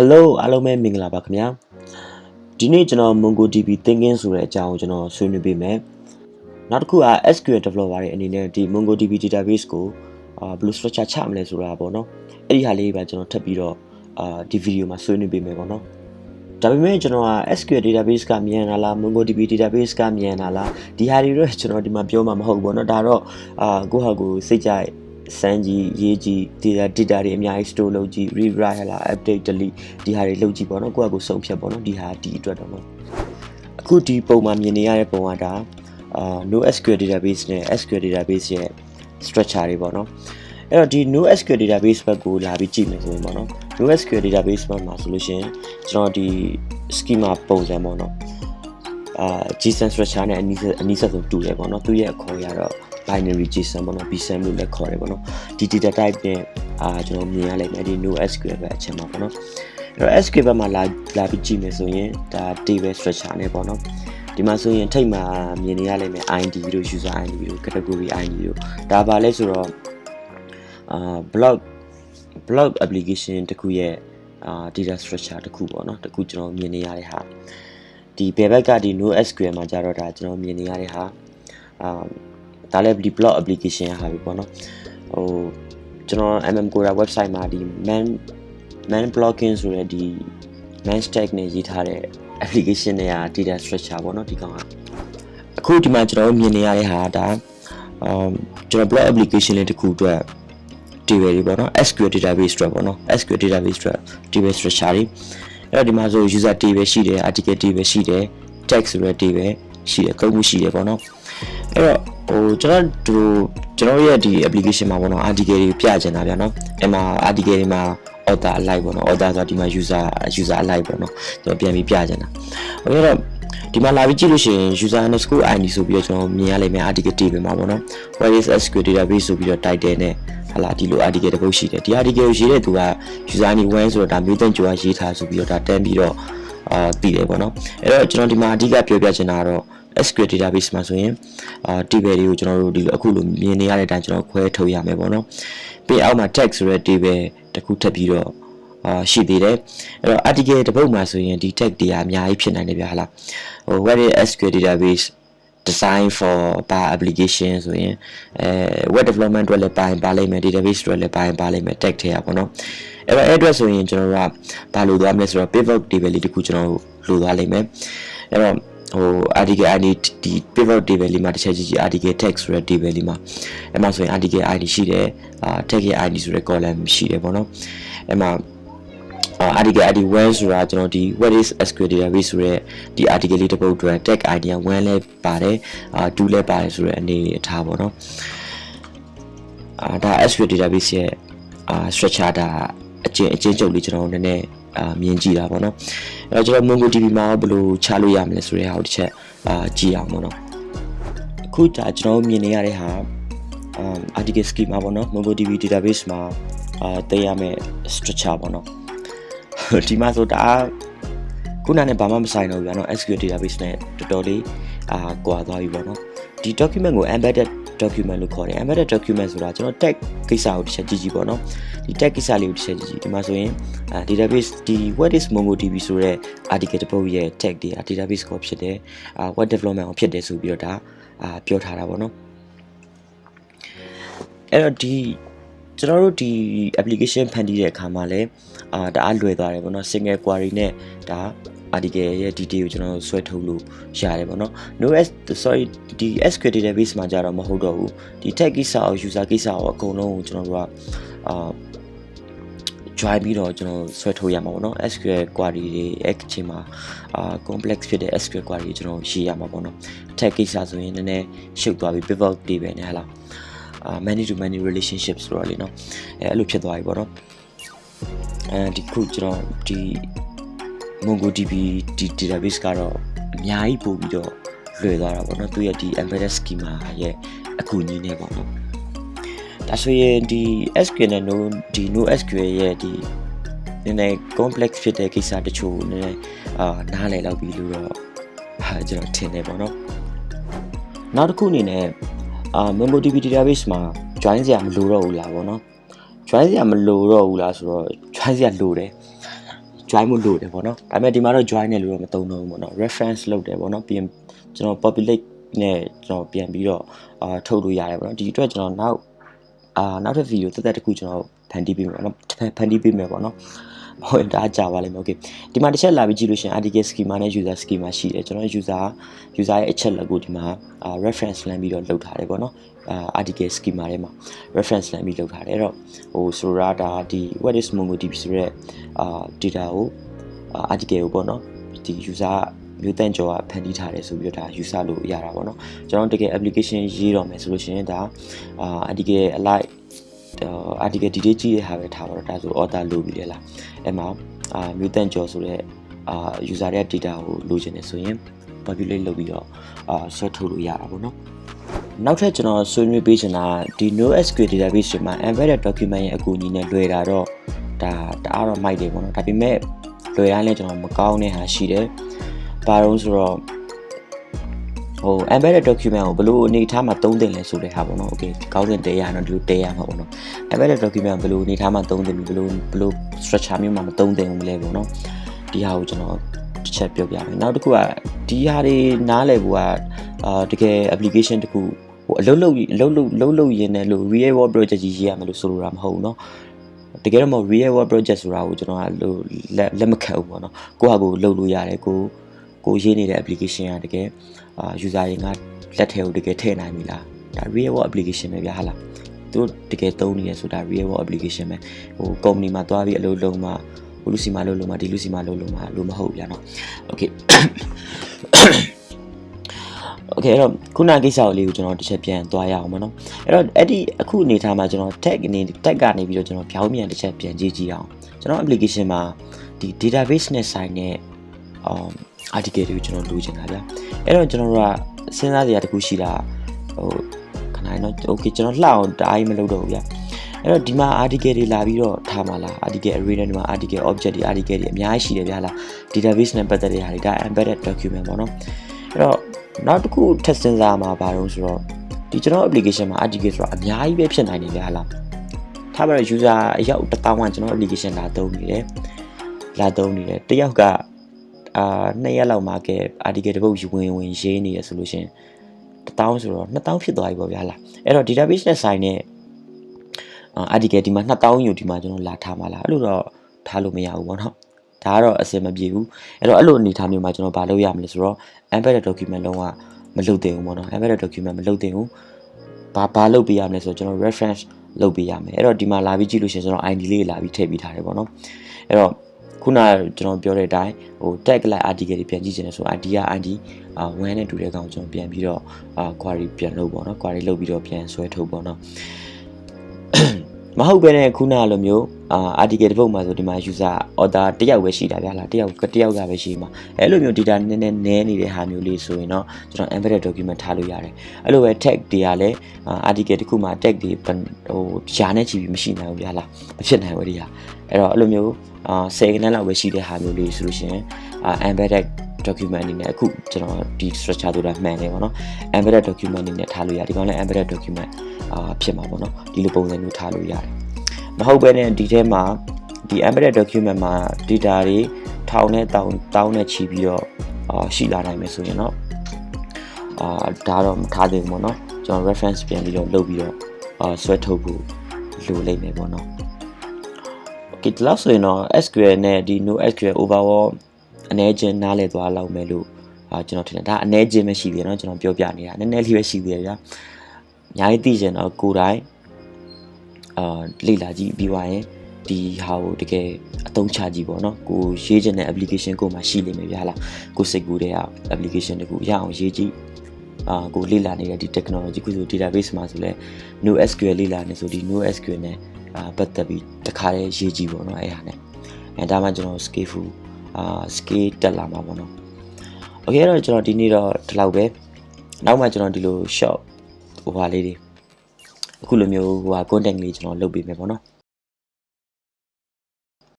Hello အားလုံးပဲမင်္ဂလာပါခင်ဗျာဒီနေ့ကျွန်တော် MongoDB thinking ဆိုတဲ့အကြောင်းကိုကျွန်တော်ဆွေးနွေးပေးမယ်နောက်တစ်ခုက SQL developer တွေအနေနဲ့ဒီ MongoDB database ကိုအာဘယ်လို structure ချမလဲဆိုတာပေါ့နော်အဲ့ဒီဟာလေးပဲကျွန်တော်ထပ်ပြီးတော့အာဒီ video မှာဆွေးနွေးပေးမယ်ပေါ့နော်ဒါပေမဲ့ကျွန်တော်က SQL database ကမြန်လာလား MongoDB database ကမြန်လာလားဒီဟာတွေတော့ကျွန်တော်ဒီမှာပြောမှာမဟုတ်ဘူးပေါ့နော်ဒါတော့အာကိုယ့်ဟာကိုယ်စိတ်ကြိုက် စမ်းကြည့်ရေးကြည့် data data တွေအများကြီး store လုပ်ကြည့် rewrite ဟလာ update delete ဒီဟာတွေလုပ်ကြည့်ပေါ့နော်ကိုယ့်ဟာကိုယ်ဆုံးဖြတ်ပေါ့နော်ဒီဟာဒီအတွက်တော့နော်အခုဒီပုံမှာမြင်နေရတဲ့ပုံကဒါအာ NoSQL database နဲ့ SQL database ရဲ့ structure တွေပေါ့နော်အဲ့တော့ဒီ NoSQL database ဘက်ကိုလာပြီးကြည့်မယ်ဆိုရင်ပေါ့နော် NoSQL database ဘက်မှာဆိုလို့ရှိရင်ကျွန်တော်ဒီ schema ပုံစံပေါ့နော်အာ JSON structure နဲ့အနည်းအနည်းဆက်ဆုံးတူတယ်ပေါ့နော်သူရဲ့အခေါ်ရတော့ binary JSON ပေါ့နော် BSAM လို့လည်းခေါ်တယ်ပေါ့နော်ဒီ data type နဲ့အာကျွန်တော်မြင်ရလိုက်မယ်ဒီ NoSQL ပဲအချက်မှာပေါ့နော်အဲ့တော့ SQL ဘက်မှာလာလာပြီးကြည့်မယ်ဆိုရင်ဒါ table structure နဲ့ပေါ့နော်ဒီမှာဆိုရင်ထိတ်မှာမြင်နေရလိမ့်မယ် ID တို့ user ID တို့ category ID တို့ဒါပါလဲဆိုတော့အာ blog blog application တခုရဲ့အာ data structure တခုပေါ့နော်တခုကျွန်တော်မြင်နေရတဲ့ဟာဒီဘယ်ဘက်ကဒီ NoSQL မှာကြတော့ဒါကျွန်တော်မြင်နေရတဲ့ဟာအာ ဒါလည်းဒီ blog application ဟာပဲပေါ့နော်ဟိုကျွန်တော် MM Cora website မှာဒီ man man blogging ဆိုတဲ့ဒီ man stack နဲ့ရေးထားတဲ့ application တွေက data structure ပေါ့နော်ဒီကောင်ကအခုဒီမှာကျွန်တော်မြင်နေရတဲ့ဟာဒါအမ်ကျွန်တော် blog application လေးတစ်ခုအတွက် table တွေပေါ့နော် SQL database တွေပေါ့နော် SQL database တွေ table structure တွေအဲ့တော့ဒီမှာဆို user table ရှိတယ် article table ရှိတယ် text ဆိုတဲ့ table ရှိတယ်သုံးခုရှိတယ်ပေါ့နော်အဲ့တော့ဟိုကျွန်တော်တို့ကျွန်တော်ရဲ့ဒီ application မှာပေါ့နော် article တွေပြချင်တာဗျာနော်အဲ့မှာ article တွေမှာ author alike ပေါ့နော် author ဆိုတာဒီမှာ user user alike ပေါ့နော်ကျွန်တော်ပြန်ပြီးပြချင်တာဟိုအဲ့တော့ဒီမှာလာပြီးကြည့်လို့ရှိရင် user underscore id ဆိုပြီးတော့ကျွန်တော်မြင်ရလိမ့်မယ် article table မှာပေါ့နော် Redis SQL database ဆိုပြီးတော့ title နဲ့ဟလာဒီလို article တစ်ပုဒ်ရှိတယ်ဒီ article ကိုရေးတဲ့သူက user ID 1ဆိုတော့ဒါမျိုးတန်ကြွားရေးထားဆိုပြီးတော့ဒါတန်းပြီးတော့အာတည်တယ်ပေါ့နော်အဲ့တော့ကျွန်တော်ဒီမှာအဓိကပြောပြချင်တာကတော့ SQL database မှာဆိုရင်အာ table တွေကိုကျွန်တော်တို့ဒီလိုအခုလိုမြင်နေရတဲ့အတိုင်းကျွန်တော်ခွဲထုတ်ရမယ်ပေါ့နော်ပြီးအောက်မှာ text ဆိုတဲ့ table တစ်ခုထပ်ပြီးတော့အာရှိသေးတယ်အဲ့တော့ article တစ်ပုဒ်မှာဆိုရင်ဒီ tag တွေအများကြီးဖြစ်နိုင်တယ်ဗျာဟလားဟို what is SQL database design for by application ဆိုရင်အဲ web development အတွက်လည်းပိုင်းပါလိမ့်မယ် database အတွက်လည်းပိုင်းပါလိမ့်မယ် tag ထဲရပါတော့အဲ့တော့အဲ့အတွက်ဆိုရင်ကျွန်တော်တို့ကဘာလို့သွားမလဲဆိုတော့ pivot table လေးတခုကျွန်တော်တို့လိုသွားလိမ့်မယ်အဲ့တော့ ဟို article id ဒီ pivot table လေးမှာတစ်ချက်ကြည့်ကြည့် article text ဆိုတဲ့ table လေးမှာအဲ့မှာဆိုရင် article id ရှိတယ်အာ tag ရဲ့ id ဆိုတဲ့ column ရှိတယ်ပေါ့နော်အဲ့မှာအာ article id 1ဆိုတာကျွန်တော်ဒီ what is sql database ဆိုတဲ့ဒီ article လေးတစ်ပုဒ်အတွက် tag id က1လဲပါတယ်အာ2လဲပါတယ်ဆိုတဲ့အနေအထားပေါ့နော်အာဒါ sql database ရဲ့အာ structure ဒါအကျဉ်းအကျဉ်းချုပ်လေးကျွန်တော်နည်းနည်း အာမြင်ကြည့်တာပေါ့နော်အဲတော့ကျွန်တော် MongoDB မှာဘယ်လိုချလို့ရမလဲဆိုတဲ့ဟာကိုတစ်ချက်အာကြည့်အောင်ပေါ့နော်အခုဒါကျွန်တော်မြင်နေရတဲ့ဟာ um article schema ပေါ့နော် MongoDB database မှာအာတည်ရမယ့် structure ပေါ့နော်ဒီမှာဆိုတာခုနနဲ့ဘာမှမဆိုင်တော့ဘူးဗျာနော် SQL database နဲ့တော်တော်လေးအာကွာသွားပြီပေါ့နော်ဒီ document ကို embedded document လို့ခေါ်တယ် embedded document ဆိုတာကျွန်တော် tag ကိစ္စကိုတစ်ချက်ကြည့်ကြည့်ပေါ့နော်ဒီ tag ကိစ္စလေးကိုတစ်ချက်ကြည့်ကြည့်ဒီမှာဆိုရင်အာ database ဒီ what is mongodb ဆိုတဲ့ article တစ်ပုဒ်ရဲ့ tag တွေက database ကိုဖြစ်တယ်အာ web development ကိုဖြစ်တယ်ဆိုပြီးတော့ဒါအာပြောထားတာပေါ့နော်အဲ့တော့ဒီကျွန်တော်တို့ဒီ application ဖန်တီးတဲ့အခါမှာလည်းအာတအားလွယ်သွားတယ်ပေါ့နော် single query နဲ့ဒါ article ရဲ့ detail ကိုကျွန်တော်ဆွဲထုတ်လို့ရတယ်ပေါ့နော် no s sorry ဒီ SQL database မှာကြတော့မဟုတ်တော့ဘူးဒီ tag ကိစ္စအောင် user ကိစ္စအောင်အကုန်လုံးကိုကျွန်တော်တို့ကအာ join ပြီးတော့ကျွန်တော်ဆွဲထုတ်ရမှာပေါ့နော် SQL query တွေအဲ့အချိန်မှာအာ complex ဖြစ်တဲ့ SQL query တွေကျွန်တော်ရေးရမှာပေါ့နော် tag ကိစ္စဆိုရင်နည်းနည်းရှုပ်သွားပြီ pivot တွေပဲねဟလားအာ many to many relationships ဆိုတော့လေနော်အဲအဲ့လိုဖြစ်သွားပြီပေါ့နော်အဲဒီခုကျွန်တော်ဒီ MongoDB ဒီ database ကတော့အများကြီးပို့ပြီးတော့လွယ်သွားတာပေါ့နော်သူရဲ့ဒီ embedded schema ရဲ့အကူအညီနဲ့ပေါ့နော်ဒါဆိုရင်ဒီ SQL နဲ့ no ဒီ no SQL ရဲ့ဒီနည်းနည်း complex ဖြစ်တဲ့ကိစ္စတချို့နည်းနည်းအာနားလည်လောက်ပြီလို့တော့ဟာကျွန်တော်ထင်တယ်ပေါ့နော်နောက်တစ်ခုအနေနဲ့အာ MongoDB database မှာ join စရာမလိုတော့ဘူးလားပေါ့နော် join စရာမလိုတော့ဘူးလားဆိုတော့ join စရာလိုတယ် join မှုလို့တယ်ပေါ့နော်ဒါပေမဲ့ဒီမှာတော့ join နဲ့လို့တော့မသုံးတော့ဘူးပေါ့နော် reference လုပ်တယ်ပေါ့နော်ပြီးရင်ကျွန်တော် populate နဲ့ကျွန်တော်ပြန်ပြီးတော့အာထုတ်လို့ရတယ်ပေါ့နော်ဒီအတွက်ကျွန်တော်နောက်အာနောက်ထပ်ဗီဒီယိုတက်တက်တစ်ခုကျွန်တော်ဖန်တီးပေးမယ်ပေါ့နော်ဖန်တီးပေးမယ်ပေါ့နော် ဟုတ်ဒါကြာပါလိမ့်မယ် okay ဒီမှာတစ်ချက်လာပြီးကြည့်လို့ရှိရင် article schema နဲ့ user schema ရှိတယ်ကျွန်တော် user user ရဲ့အချက်လက်ကိုဒီမှာအာ reference လမ်းပြီးတော့လုပ်ထားတယ်ပေါ့နော်အာ article schema ထဲမှာ reference လမ်းပြီးလုပ်ထားတယ်အဲ့တော့ဟိုဆိုတော့ဒါဒီ what is mongodb ဆိုရဲအာ data ကိုအာ article ကိုပေါ့နော်ဒီ user မျိုးတန့်ကျော်ကဖန်တီးထားတယ်ဆိုပြီးတော့ဒါ user လို့ရတာပေါ့နော်ကျွန်တော်တကယ် application ရေးတော့မယ်ဆိုလို့ရှိရင်ဒါအာ article alike article detail ကြည့်တဲ့ဟာပဲထားပါတော့ဒါဆို author လို့ပြီးလေလားအဲ့မှာအာမျိုးတန့်ကျော်ဆိုတဲ့အာ user ရဲ့ data ကိုလိုချင်တယ်ဆိုရင် populate လုပ်ပြီးတော့အာဆွဲထုတ်လို့ရတာပေါ့နော်နောက်ထပ်ကျွန်တော်ဆွေးနွေးပေးချင်တာဒီ NoSQL database တွေမှာ embedded document ရဲ့အကူအညီနဲ့လွယ်တာတော့ဒါတအားတော့မိုက်တယ်ပေါ့နော်ဒါပေမဲ့လွယ်တိုင်းလည်းကျွန်တော်မကောင်းတဲ့ဟာရှိတယ်ဘာလို့ဆိုတော့ ဟို embedded document ကိုဘယ်လိုအနေထားမှာသုံးသင့်လဲဆိုတဲ့ဟာပေါ့နော် okay ကောင်းတဲ့တဲရတော့ဒီလိုတဲရမှာပေါ့နော် embedded document ဘယ်လိုအနေထားမှာသုံးသင့်ပြီဘယ်လိုဘယ်လို structure မျိုးမှာမသုံးသင့်ဘူးလဲပေါ့နော်ဒီဟာကိုကျွန်တော်တစ်ချက်ပြောပြမယ်နောက်တစ်ခုကဒီဟာတွေနားလည်ဖို့ကအာတကယ် application တစ်ခုဟိုအလုပ်လုပ်အလုပ်လုပ်လုပ်လုပ်ရင်းနဲ့လို့ real world project ကြီးရေးရမယ်လို့ဆိုလိုတာမဟုတ်ဘူးเนาะတကယ်တော့မ real world project ဆိုတာကိုကျွန်တော်ကလို့လက်မခတ်ဘူးပေါ့နော်ကိုယ့်ဟာကိုယ်လုပ်လို့ရတယ်ကိုကိုရေးနေတဲ့ application ကတကယ် အာ user တွေကလက်ထဲကိုတကယ်ထည့်နိုင်ပြီလားဒါ real world application ပဲဗျာဟာလားသူတို့တကယ်သုံးနေရဆိုတာ real world application ပဲဟို company မှာသွားပြီးအလုပ်လုပ်မှဟိုလူစီမှာလုပ်လို့မှဒီလူစီမှာလုပ်လို့မှလို့မဟုတ်ဗျာနော် okay โอเคအဲ့တော့ခုနကိစ္စကိုလေးကိုကျွန်တော်တစ်ချက်ပြန်သွားရအောင်မနော်အဲ့တော့အဲ့ဒီအခုအနေထားမှာကျွန်တော် tag အနေ tag ကနေပြီးတော့ကျွန်တော်ဖြောင်းပြန်တစ်ချက်ပြန်ကြည့်ကြည့်အောင်ကျွန်တော် application မှာဒီ database နဲ့ဆိုင်တဲ့ um article တွေကိုကျွန်တော်လိုချင်တာဗျအဲ့တော့ကျွန်တော်တို့ကစဉ်းစားစရာတစ်ခုရှိတာဟိုခဏနော် okay ကျွန်တော်လှအောင်တအားကြီးမလုပ်တော့ဘူးဗျအဲ့တော့ဒီမှာ article တွေလာပြီးတော့ထားမှာလား article array နဲ့ဒီမှာ article object တွေ article တွေအများကြီးရှိတယ်ဗျာလား database နဲ့ပတ်သက်တဲ့ဟာတွေဒါ embedded document ပေါ့နော်အဲ့တော့နောက်တစ်ခုထပ်စဉ်းစားမှာပါတော့ဆိုတော့ဒီကျွန်တော် application မှာ article ဆိုတာအများကြီးပဲဖြစ်နိုင်တယ်ဗျာလားထားပါတော့ user အယောက်1000ကကျွန်တော် application လာသုံးနေတယ်လာသုံးနေတယ်တယောက်က အာနှစ်ရက်လောက်မှာကဲ article တစ်ပုတ်ဝင်ဝင်ရေးနေရဆိုလို့ရှင်1000ဆိုတော့2000ဖြစ်သွားပြီပေါ့ဗျာလားအဲ့တော့ database နဲ့ဆိုင်တဲ့ article ဒီမှာ2000ယူဒီမှာကျွန်တော်လာထားမှာလားအဲ့လိုတော့ထားလို့မရဘူးပေါ့နော်ဒါကတော့အစင်မပြေဘူးအဲ့တော့အဲ့လိုအနေထားမျိုးမှာကျွန်တော်ဘာလုပ်ရမလဲဆိုတော့ embedded document လုံးဝမလုပ်သင့်ဘူးပေါ့နော် embedded document မလုပ်သင့်ဘူးဘာဘာလုပ်ပေးရမလဲဆိုတော့ကျွန်တော် reference လုပ်ပေးရမယ်အဲ့တော့ဒီမှာလာပြီးကြည့်လို့ရှိရင်ကျွန်တော် ID လေးလာပြီးထည့်ပေးထားတယ်ပေါ့နော်အဲ့တော့ ခုနကျွန်တော်ပြောတဲ့အတိုင်းဟို tag လိုက် article တွေပြန်ကြည့်ချင်တယ်ဆို ID က ID အာ1နဲ့တူတဲ့ကောင်ကျွန်တော်ပြန်ပြီးတော့အာ query ပြန်လုပ်ပေါ့နော် query လုပ်ပြီးတော့ပြန်ဆွဲထုတ်ပေါ့နော်မဟုတ်ပဲနဲ့ခုနလိုမျိုးအာ article တစ်ပုဒ်မှာဆိုဒီမှာ user order တယောက်ပဲရှိတာဗျာလားတယောက်တယောက်ကပဲရှိမှာအဲ့လိုမျိုး data နည်းနည်းနည်းနေတဲ့ဟာမျိုးလေးဆိုရင်တော့ကျွန်တော် embedded document ထားလို့ရတယ်အဲ့လိုပဲ tag တွေကလည်း article တစ်ခုမှာ tag တွေဟိုရှားနေချီပြီးမရှိနိုင်ဘူးဗျာလားမဖြစ်နိုင်ဘူးဒီဟာ အဲ့တော့အဲ့လိုမျိုးအာ10ခန်းလောက်ပဲရှိတဲ့ဟာမျိုးလေးဆိုလို့ရှိရင်အာ embedded document အနေနဲ့အခုကျွန်တော်ဒီ structure ဆိုတာမှန်တယ်ပေါ့နော် embedded document အနေနဲ့ထားလို့ရတယ်ဒီကောင်လည်း embedded document အာဖြစ်မှာပေါ့နော်ဒီလိုပုံစံမျိုးထားလို့ရတယ်မဟုတ်ဘဲနဲ့ဒီထဲမှာဒီ embedded document မှာ data တွေထောင်နဲ့တောင်းတောင်းနဲ့ချီပြီးတော့အာရှိလာနိုင်မယ်ဆိုရင်တော့အာဒါတော့မထားသင့်ဘူးပေါ့နော်ကျွန်တော် reference ပြန်ပြီးတော့လုပ်ပြီးတော့အာဆွဲထုတ်ဖို့လိုလိမ့်မယ်ပေါ့နော် okay ဒီလောက်ဆိုရင်တော့ SQL နဲ့ဒီ NoSQL overall အနေချင်းနားလည်သွားလောက်မယ်လို့အာကျွန်တော်ထင်တယ်ဒါအနေချင်းပဲရှိသေးတယ်เนาะကျွန်တော်ပြောပြနေတာနည်းနည်းလေးပဲရှိသေးတယ်ဗျာအများကြီးသိချင်တော့ကိုယ်တိုင်အာလေ့လာကြည့်ပြီးသွားရင်ဒီဟာကိုတကယ်အသုံးချကြည့်ပေါ့နော်ကိုရေးချင်တဲ့ application ကိုမှရှိလိမ့်မယ်ဗျာလားကိုစိတ်ကူးတဲ့ application တကူရအောင်ရေးကြည့်အာကိုလေ့လာနေတဲ့ဒီ technology ခုဆို database မှာဆိုလဲ NoSQL လေ့လာနေဆိုဒီ NoSQL နဲ့ အာပတ်သက်ပြီးတခါတည်းရေးကြည့်ပေါ့နော်အဲ့ဟာနဲ့အဲဒါမှကျွန်တော် scaleful အာ scale တက်လာမှာပေါ့နော်။ Okay အဲ့တော့ကျွန်တော်ဒီနေ့တော့ဒီလောက်ပဲ။နောက်မှကျွန်တော်ဒီလို short ဟိုဟာလေးတွေအခုလိုမျိုးဟိုဟာ content လေးကျွန်တော်လုပ်ပေးမယ်ပေါ့နော်။